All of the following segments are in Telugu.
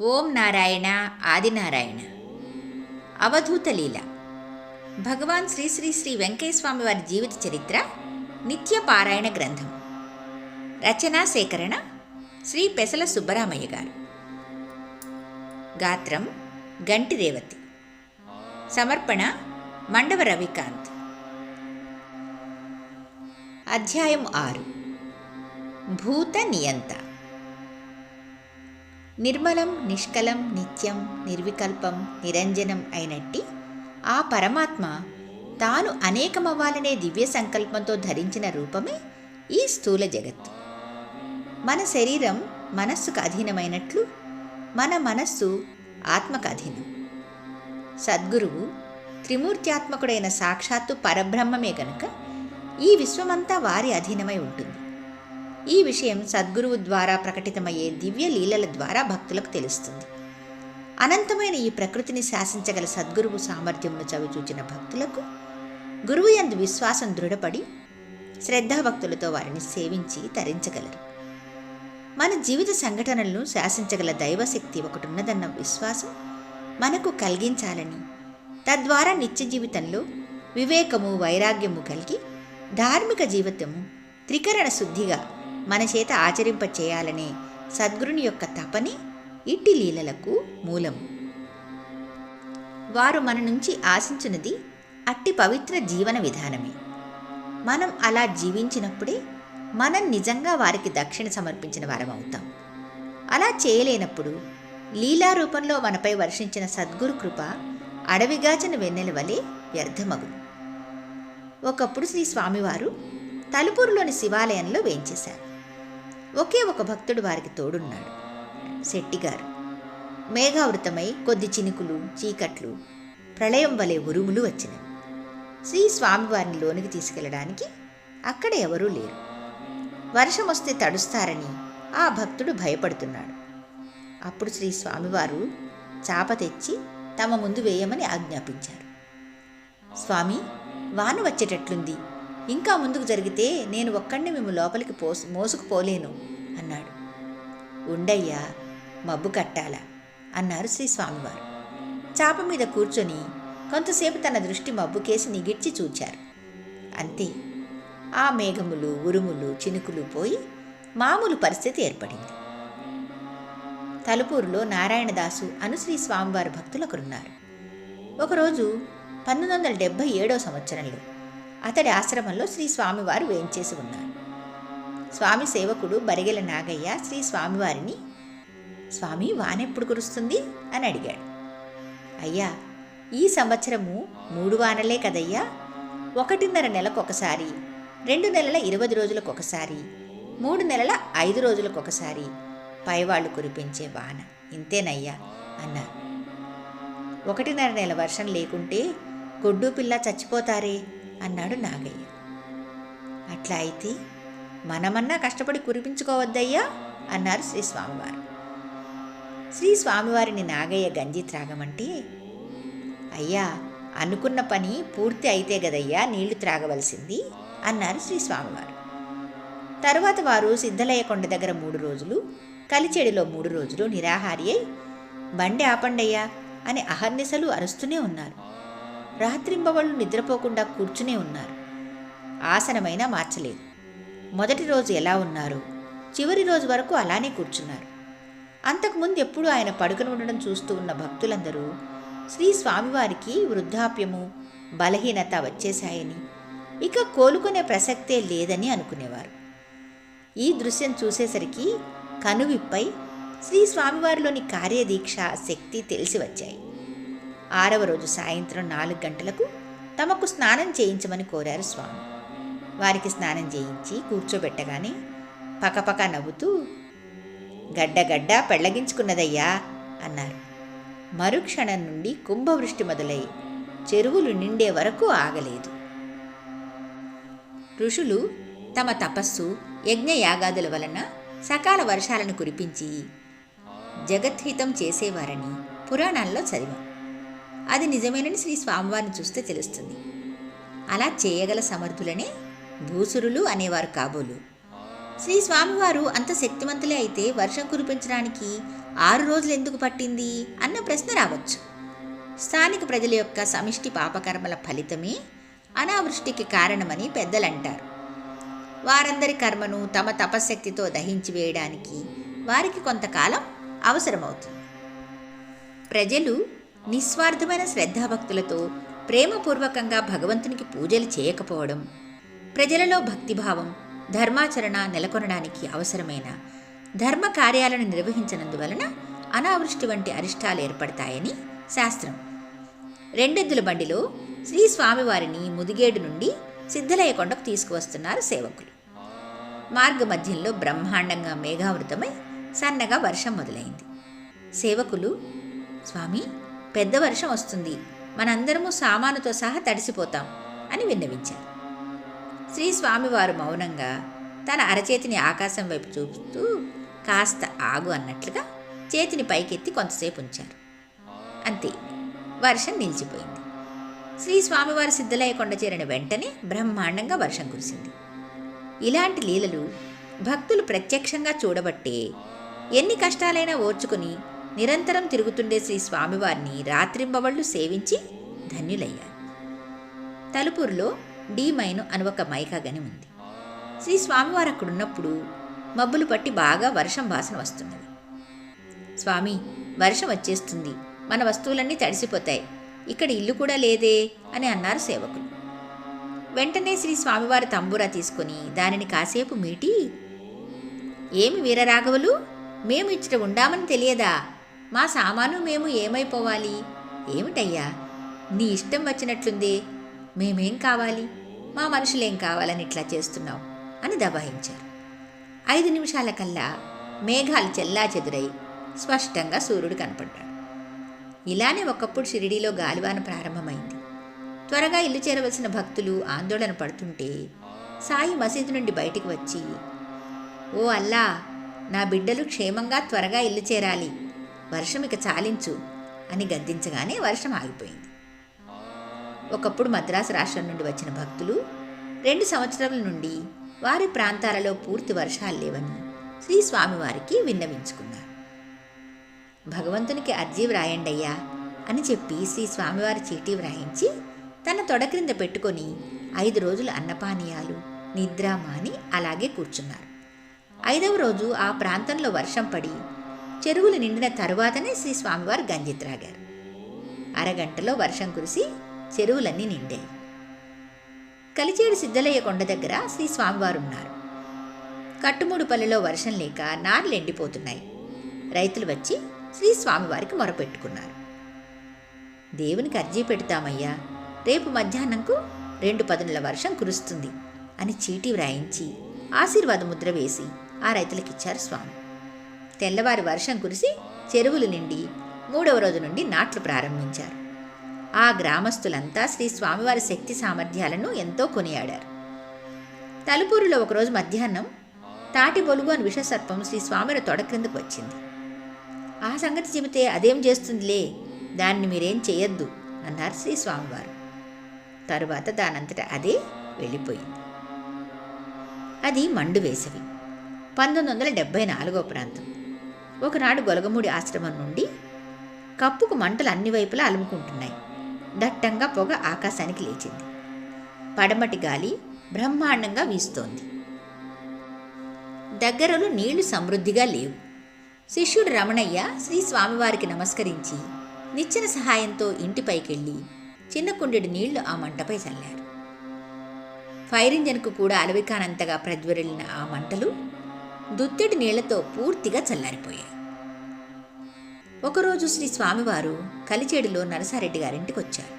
ఓం నారాయణ ఆదినారాయణ. అవధూత లీల. భగవాన్ శ్రీ శ్రీ శ్రీ వెంకయ్యస్వామి వారి జీవిత చరిత్ర నిత్య పారాయణ గ్రంథం. రచనా సేకరణ శ్రీ పెసల సుబ్బరామయ్య గారు. గాత్రం గంటి రేవతి. సమర్పణ మండవ రవికాంత్. అధ్యాయం ఆరు. భూత నియంత. నిర్మలం నిష్కలం నిత్యం నిర్వికల్పం నిరంజనం అయినట్టి ఆ పరమాత్మ తాను అనేకమవ్వాలనే దివ్య సంకల్పంతో ధరించిన రూపమే ఈ స్థూల జగత్తు మన శరీరం మనస్సుకు అధీనమైనట్లు మన మనస్సు ఆత్మకు అధీనం. సద్గురువు త్రిమూర్త్యాత్మకుడైన సాక్షాత్తు పరబ్రహ్మమే గనుక ఈ విశ్వమంతా వారి అధీనమై ఉంటుంది. ఈ విషయం సద్గురువు ద్వారా ప్రకటితమయ్యే దివ్య లీలల ద్వారా భక్తులకు తెలుస్తుంది. అనంతమైన ఈ ప్రకృతిని శాసించగల సద్గురువు సామర్థ్యమును చవిచూచిన భక్తులకు గురువు యందు విశ్వాసం దృఢపడి శ్రద్ధాభక్తులతో వారిని సేవించి తరించగలరు. మన జీవిత సంఘటనలను శాసించగల దైవశక్తి ఒకటున్నదన్న విశ్వాసం మనకు కలిగించాలని తద్వారా నిత్య జీవితంలో వివేకము వైరాగ్యము కలిగి ధార్మిక జీవితము త్రికరణ శుద్ధిగా మన చేత ఆచరింప చేయాలనే సద్గురుని యొక్క తపని ఇట్టి లీలలకు మూలము వారు మన నుంచి ఆశించినది అట్టి పవిత్ర జీవన విధానమే. మనం అలా జీవించినప్పుడే మనం నిజంగా వారికి దక్షిణ సమర్పించిన వారం అవుతాం. అలా చేయలేనప్పుడు లీలారూపంలో మనపై వర్షించిన సద్గురు కృప అడవిగాచిన వెన్నెల వలె వ్యర్థమగును. ఒకప్పుడు శ్రీ స్వామివారు తలుపూరులోని శివాలయంలో వేయించేశారు ఒకే ఒక భక్తుడు వారికి తోడున్నాడు. శెట్టిగారు మేఘావృతమై కొద్ది చినుకులు చీకట్లు ప్రళయం వలె ఉరుములు వచ్చినవి. శ్రీ స్వామివారిని లోనికి తీసుకెళ్ళడానికి అక్కడ ఎవరూ లేరు. వర్షం వస్తే తడుస్తారని ఆ భక్తుడు భయపడుతున్నాడు. అప్పుడు శ్రీ స్వామివారు చాప తెచ్చి తమ ముందు వేయమని ఆజ్ఞాపించారు. స్వామి వాన వచ్చేటట్లుంది. ఇంకా ముందుకు జరిగితే నేను ఒక్కడిని మేము లోపలికి పోసు మోసుకుపోలేను అన్నాడు. ఉండయ్యా మబ్బు కట్టాలా అన్నారు శ్రీ స్వామివారు చాప మీద కూర్చొని కొంతసేపు తన దృష్టి మబ్బుకేసి నిగిడ్చి చూచారు. అంతే. ఆ మేఘములు ఉరుములు చినుకులు పోయి మామూలు పరిస్థితి ఏర్పడింది. తలుపూరులో నారాయణదాసు అను శ్రీ స్వామివారి భక్తులు ఒకరున్నారు ఒకరోజు పంతొమ్మిది వందల డెబ్భై ఏడో సంవత్సరంలో అతడి ఆశ్రమంలో శ్రీ స్వామివారు వేయించేసి ఉన్నారు. స్వామి సేవకుడు బరిగెల నాగయ్య శ్రీ స్వామివారిని స్వామి వానెప్పుడు కురుస్తుంది? అని అడిగాడు. అయ్యా ఈ సంవత్సరము మూడు వానలే కదయ్యా. ఒకటిన్నర నెలకొకసారి రెండు నెలల ఇరవై రోజులకొకసారి మూడు నెలల ఐదు రోజులకొకసారి పైవాళ్ళు కురిపించే వాన. ఇంతేనయ్యా అన్నారు. ఒకటిన్నర నెల వర్షం లేకుంటే గొడ్డు పిల్ల చచ్చిపోతారే? అన్నాడు నాగయ్య. అట్లా అయితే మనమన్నా కష్టపడి కురిపించుకోవద్దయ్యా? అన్నారు శ్రీ స్వామివారు. శ్రీ స్వామివారిని నాగయ్య గంజి త్రాగమంటే అయ్యా అనుకున్న పని పూర్తి అయితే గదయ్యా నీళ్ళు త్రాగవలసింది అన్నారు శ్రీ స్వామివారు. తరువాత వారు సిద్ధలయ్య కొండ దగ్గర మూడు రోజులు కలిచెడిలో మూడు రోజులు నిరాహారి అయి బండి ఆపండయ్యా అని అహర్నిశలు అరుస్తూనే ఉన్నారు. రాత్రింబవళ్ళు నిద్రపోకుండా కూర్చునే ఉన్నారు. ఆసనమైనా మార్చలేదు. మొదటి రోజు ఎలా ఉన్నారు? చివరి రోజు వరకు అలానే కూర్చున్నారు. అంతకుముందు ఎప్పుడూ ఆయన పడుకుని ఉండడం చూస్తూ ఉన్న భక్తులందరూ శ్రీ స్వామివారికి వృద్ధాప్యము బలహీనత వచ్చేశాయని ఇక కోలుకునే ప్రసక్తే లేదని అనుకునేవారు. ఈ దృశ్యం చూసేసరికి కనువిప్పై శ్రీ స్వామివారిలోని కార్యదీక్ష శక్తి తెలిసి వచ్చాయి. ఆరవ రోజు సాయంత్రం నాలుగు గంటలకు తమకు స్నానం చేయించమని కోరారు స్వామి. వారికి స్నానం చేయించి కూర్చోబెట్టగానే పకపక నవ్వుతూ గడ్డగడ్డ పెళ్ళగించుకున్నదయ్యా పెళ్ళగించుకున్నదయ్యా అన్నారు. మరుక్షణం నుండి కుంభవృష్టి మొదలై చెరువులు నిండే వరకు ఆగలేదు. ఋషులు తమ తపస్సు యజ్ఞయాగాదుల వలన సకాల వర్షాలను కురిపించి జగత్హితం చేసేవారని పురాణాల్లో చదివాం. అది నిజమేనని శ్రీ స్వామివారిని చూస్తే తెలుస్తుంది. అలా చేయగల సమర్థులనే భూసురులు అనేవారు కాబోలు. శ్రీ స్వామివారు అంత శక్తివంతులే అయితే వర్షం కురిపించడానికి ఆరు రోజులు ఎందుకు పట్టింది అన్న ప్రశ్న రావచ్చు. స్థానిక ప్రజల యొక్క సమిష్టి పాపకర్మల ఫలితమే అనావృష్టికి కారణమని పెద్దలంటారు. వారందరి కర్మను తమ తపశక్తితో దహించి వేయడానికి వారికి కొంతకాలం అవసరమవుతుంది. ప్రజలు నిస్వార్థమైన శ్రద్ధాభక్తులతో ప్రేమపూర్వకంగా భగవంతునికి పూజలు చేయకపోవడం ప్రజలలో భక్తిభావం ధర్మాచరణ నెలకొనడానికి అవసరమైన ధర్మ కార్యాలను నిర్వహించనందువలన అనావృష్టి వంటి అరిష్టాలు ఏర్పడతాయని శాస్త్రం. రెండెద్దుల బండిలో శ్రీ స్వామివారిని ముదిగేడు నుండి సిద్ధలయ్య కొండకు తీసుకువస్తున్నారు సేవకులు. మార్గ మధ్యంలో బ్రహ్మాండంగా మేఘావృతమై సన్నగా వర్షం మొదలైంది. సేవకులు స్వామి పెద్ద వర్షం వస్తుంది. మనందరము సామానుతో సహా తడిసిపోతాం అని విన్నవించారు. శ్రీ స్వామివారు మౌనంగా తన అరచేతిని ఆకాశం వైపు చూపుతూ కాస్త ఆగు అన్నట్లుగా చేతిని పైకెత్తి కొంతసేపు ఉంచారు. అంతే వర్షం నిలిచిపోయింది. శ్రీ స్వామివారి సిద్ధలయ్య కొండ చేరిన వెంటనే బ్రహ్మాండంగా వర్షం కురిసింది. ఇలాంటి లీలలు భక్తులు ప్రత్యక్షంగా చూడబట్టే ఎన్ని కష్టాలైనా ఓర్చుకుని నిరంతరం తిరుగుతుండే శ్రీ స్వామివారిని రాత్రింబవళ్ళు సేవించి ధన్యులయ్యారు. తలుపూరులో డీ మైను అని ఒక మైకా గని ఉంది. శ్రీ స్వామివారు అక్కడున్నప్పుడు మబ్బులు పట్టి బాగా వర్షం వాసన వస్తున్నది. స్వామి వర్షం వచ్చేస్తుంది. మన వస్తువులన్నీ తడిసిపోతాయి. ఇక్కడ ఇల్లు కూడా లేదే అని అన్నారు సేవకులు. వెంటనే శ్రీ స్వామివారి తంబూరా తీసుకొని దానిని కాసేపు మీటి ఏమి వీరరాఘవులు? మేము ఇచ్చట ఉండామని తెలియదా? మా సామాను మేము ఏమైపోవాలి? ఏమిటయ్యా? నీ ఇష్టం వచ్చినట్లుందే. మేమేం కావాలి? మా మనుషులేం కావాలని ఇట్లా చేస్తున్నావు? అని దబాయించారు. ఐదు నిమిషాల కల్లా మేఘాలు చెల్లా చెదురై స్పష్టంగా సూర్యుడు కనపడ్డాడు. ఇలానే ఒకప్పుడు షిరిడీలో గాలివాన ప్రారంభమైంది. త్వరగా ఇల్లు చేరవలసిన భక్తులు ఆందోళన పడుతుంటే సాయి మసీదు నుండి బయటికి వచ్చి ఓ అల్లా నా బిడ్డలు క్షేమంగా త్వరగా ఇల్లు చేరాలి. వర్షం ఇక చాలించు అని గద్దించగానే వర్షం ఆగిపోయింది. ఒకప్పుడు మద్రాసు రాష్ట్రం నుండి వచ్చిన భక్తులు రెండు సంవత్సరాల నుండి వారి ప్రాంతాలలో పూర్తి వర్షాలు లేవని శ్రీ స్వామివారికి విన్నవించుకున్నారు. భగవంతునికి అర్జీ వ్రాయండయ్యా అని చెప్పి శ్రీ స్వామివారి చీటీ వ్రాయించి తన తొడ క్రింద పెట్టుకొని ఐదు రోజులు అన్నపానీయాలు నిద్ర మాని అలాగే కూర్చున్నారు. ఐదవ రోజు ఆ ప్రాంతంలో వర్షం పడి చెరువులు నిండిన తరువాతనే శ్రీ స్వామివారు గంజి త్రాగారు అరగంటలో వర్షం కురిసి చెరువులన్నీ నిండాయి. కలిచేడు సిద్ధలయ్య కొండ దగ్గర శ్రీ స్వామివారు ఉన్నారు. కట్టుమూడుపల్లిలో వర్షం లేక నార్లు ఎండిపోతున్నాయి. రైతులు వచ్చి శ్రీ స్వామివారికి మొరపెట్టుకున్నారు. దేవునికి అర్జీ పెడతామయ్యా రేపు మధ్యాహ్నంకు రెండు పదునుల వర్షం కురుస్తుంది అని చీటీ వ్రాయించి ఆశీర్వాద ముద్ర వేసి ఆ రైతులకిచ్చారు స్వామి. తెల్లవారి వర్షం కురిసి చెరువులు నిండి మూడవ రోజు నుండి నాట్లు ప్రారంభించారు. ఆ గ్రామస్తులంతా శ్రీ స్వామివారి శక్తి సామర్థ్యాలను ఎంతో కొనియాడారు. తలుపూరులో ఒకరోజు మధ్యాహ్నం తాటి బొలుగు అని విషసర్పం శ్రీ స్వామివారి తొడ క్రిందకు వచ్చింది. ఆ సంగతి చెబితే అదేం చేస్తుందిలే? దాన్ని మీరేం చేయొద్దు అన్నారు శ్రీ స్వామివారు. తరువాత దానంతట అదే వెళ్ళిపోయింది. అది మండు వేసవి. పంతొమ్మిది వందల డెబ్భై నాలుగో ప్రాంతం. ఒకనాడు గొలగమూడి ఆశ్రమం నుండి కప్పుకు మంటలు అన్ని వైపులా అలుముకుంటున్నాయి. దట్టంగా పొగ ఆకాశానికి లేచింది. పడమటి గాలి బ్రహ్మాండంగా వీస్తోంది. దగ్గరలో నీళ్ళు సమృద్ధిగా లేవు. శిష్యుడు రమణయ్య శ్రీ స్వామివారికి నమస్కరించి నిచ్చెన సహాయంతో ఇంటిపైకెళ్ళి చిన్న కుండెడు నీళ్ళు ఆ మంటపై చల్లారు. ఫైర్ ఇంజన్కు కూడా అలవికానంతగా ప్రజ్వరిల్లిన ఆ మంటలు దుత్తిడి నీళ్ళతో పూర్తిగా చల్లారిపోయాయి. ఒకరోజు శ్రీ స్వామివారు కలిచేడులో నరసారెడ్డి గారింటికి వచ్చారు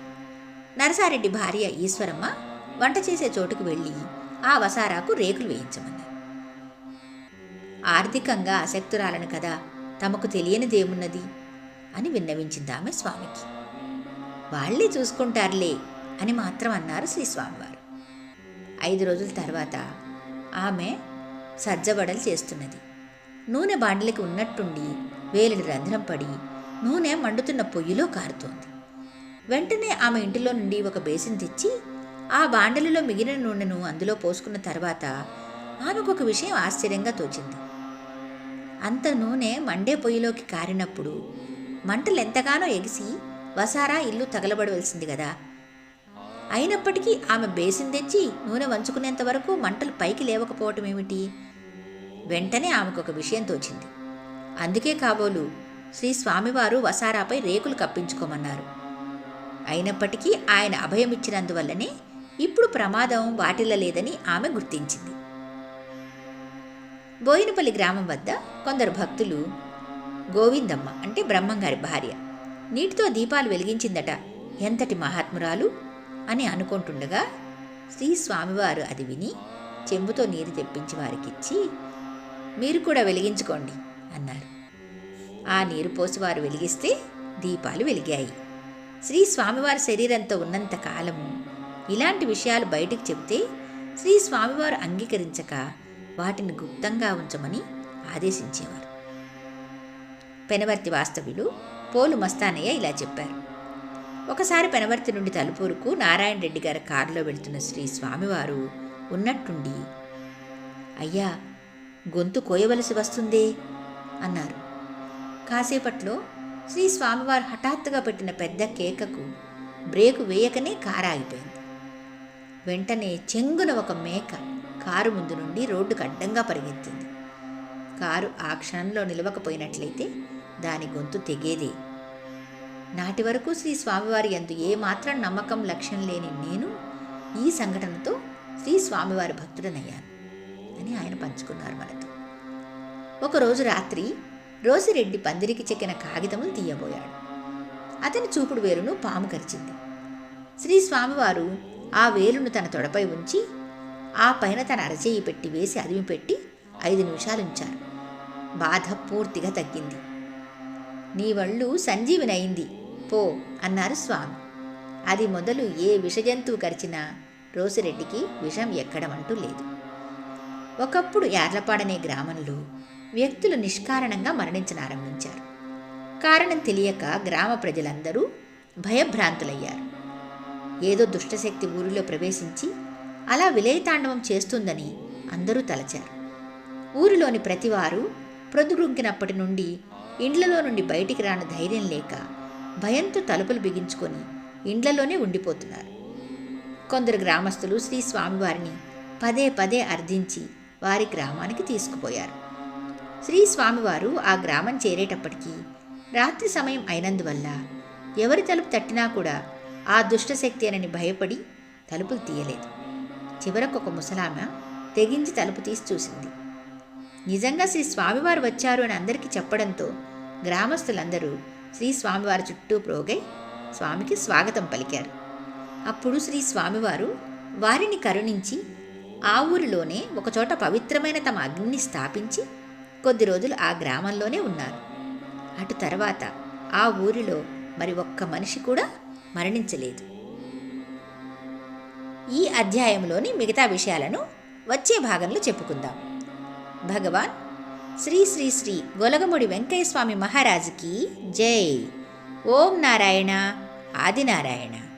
నరసారెడ్డి భార్య ఈశ్వరమ్మ వంట చేసే చోటుకు వెళ్ళి ఆ వసారాకు రేకులు వేయించమన్నారు. ఆర్థికంగా అశక్తురాలను కదా తమకు తెలియనిదేమున్నది అని విన్నవించింది ఆమె స్వామికి. వాళ్ళే చూసుకుంటారులే అని మాత్రం అన్నారు శ్రీ స్వామివారు. ఐదు రోజుల తర్వాత ఆమె సజ్జబడలు చేస్తున్నది. నూనె బాండలికి ఉన్నట్టుండి వేలుడి రంధ్రం పడి నూనె మండుతున్న పొయ్యిలో కారుతోంది. వెంటనే ఆమె ఇంటిలో నుండి ఒక బేసిన్ తెచ్చి ఆ బాండలిలో మిగిలిన నూనెను అందులో పోసుకున్న తర్వాత ఆమెకు ఒక విషయం ఆశ్చర్యంగా తోచింది. అంత నూనె మండే పొయ్యిలోకి కారినప్పుడు మంటలు ఎంతగానో ఎగిసి వసారా ఇల్లు తగలబడవలసింది కదా అయినప్పటికీ ఆమె బేసిన్ తెచ్చి నూనె వంచుకునేంత వరకు మంటలు పైకి లేవకపోవటం ఏమిటి వెంటనే ఆమెకు ఒక విషయం తోచింది. అందుకే కాబోలు శ్రీ స్వామివారు వసారాపై రేకులు కప్పించుకోమన్నారు. అయినప్పటికీ ఆయన అభయమిచ్చినందువల్లనే ఇప్పుడు ప్రమాదం వాటిల్లలేదని ఆమె గుర్తించింది. బోయినపల్లి గ్రామం వద్ద కొందరు భక్తులు గోవిందమ్మ అంటే బ్రహ్మంగారి భార్య నీటితో దీపాలు వెలిగించిందట ఎంతటి మహాత్మురాలు అని అనుకుంటుండగా శ్రీ స్వామివారు అది విని చెంబుతో నీరు తెప్పించి వారికిచ్చి మీరు కూడా వెలిగించుకోండి అన్నారు. ఆ నీరు పోసివారు వెలిగిస్తే దీపాలు వెలిగాయి. శ్రీ స్వామివారి శరీరంతో ఉన్నంత కాలము ఇలాంటి విషయాలు బయటికి చెప్తే శ్రీ స్వామివారు అంగీకరించక వాటిని గుప్తంగా ఉంచమని ఆదేశించేవారు. పెనవర్తి వాస్తవ్యులు పోలు మస్తానయ్య ఇలా చెప్పారు. ఒకసారి పెనవర్తి నుండి తలుపూరుకు నారాయణ రెడ్డి గారి కారులో వెళ్తున్న శ్రీ స్వామివారు ఉన్నట్టుండి అయ్యా గొంతు కోయవలసి వస్తుందే? అన్నారు. కాసేపట్లో శ్రీ స్వామివారు హఠాత్తుగా పెట్టిన పెద్ద కేకకు బ్రేకు వేయకనే కారు ఆగిపోయింది వెంటనే చెంగున ఒక మేక కారు ముందు నుండి రోడ్డుకు అడ్డంగా పరిగెత్తింది. కారు ఆ క్షణంలో నిలవకపోయినట్లయితే దాని గొంతు తెగేదే. నాటి వరకు శ్రీ స్వామివారి ఎందు ఏమాత్రం నమ్మకం లక్ష్యం లేని నేను ఈ సంఘటనతో శ్రీ స్వామివారి భక్తుడనయ్యాను. అని ఆయన పంచుకున్నారు మనతో ఒకరోజు రాత్రి రోసిరెడ్డి పందిరికి చెక్కిన కాగితములు తీయబోయాడు. అతని చూపుడు వేలును పాము కరిచింది. శ్రీ స్వామివారు ఆ వేలును తన తొడపై ఉంచి ఆ పైన తన అరచేయి పెట్టి వేసి అదిమి పెట్టి ఐదు నిమిషాలు ఉంచారు. బాధ పూర్తిగా తగ్గింది. నీ వళ్ళు సంజీవినయింది పో అన్నారు స్వామి. అది మొదలు ఏ విషజంతువు కరిచినా రోసిరెడ్డికి విషం ఎక్కడమంటూ లేదు. ఒకప్పుడు యార్లపాడనే గ్రామంలో వ్యక్తులు నిష్కారణంగా మరణించనారంభించారు కారణం తెలియక గ్రామ ప్రజలందరూ భయభ్రాంతులయ్యారు. ఏదో దుష్టశక్తి ఊరిలో ప్రవేశించి అలా విలయతాండవం చేస్తుందని అందరూ తలచారు. ఊరిలోని ప్రతివారు ప్రొద్దుగుంకినప్పటి నుండి ఇండ్లలో నుండి బయటికి రాని ధైర్యం లేక భయంతో తలుపులు బిగించుకొని ఇండ్లలోనే ఉండిపోతున్నారు. కొందరు గ్రామస్తులు శ్రీ స్వామివారిని పదే పదే అర్థించి వారి గ్రామానికి తీసుకుపోయారు. శ్రీ స్వామివారు ఆ గ్రామం చేరేటప్పటికీ రాత్రి సమయం అయినందువల్ల ఎవరి తలుపు తట్టినా కూడా ఆ దుష్టశక్తి అనని భయపడి తలుపులు తీయలేదు. చివరకు ఒక ముసలామె తెగించి తలుపు తీసి చూసింది. నిజంగా శ్రీ స్వామివారు వచ్చారు అని అందరికీ చెప్పడంతో గ్రామస్తులందరూ శ్రీ స్వామివారి చుట్టూ ప్రోగై స్వామికి స్వాగతం పలికారు. అప్పుడు శ్రీ స్వామివారు వారిని కరుణించి ఆ ఊరిలోనే ఒకచోట పవిత్రమైన తమ అగ్నిని స్థాపించి కొద్ది రోజులు ఆ గ్రామంలోనే ఉన్నారు. అటు తర్వాత ఆ ఊరిలో మరి ఒక్క మనిషి కూడా మరణించలేదు. ఈ అధ్యాయంలోని మిగతా విషయాలను వచ్చే భాగంలో చెప్పుకుందాం. భగవాన్ శ్రీ శ్రీ శ్రీ గొలగముడి వెంకయ్య స్వామి మహారాజుకి జై. ఓం నారాయణ ఆదినారాయణ.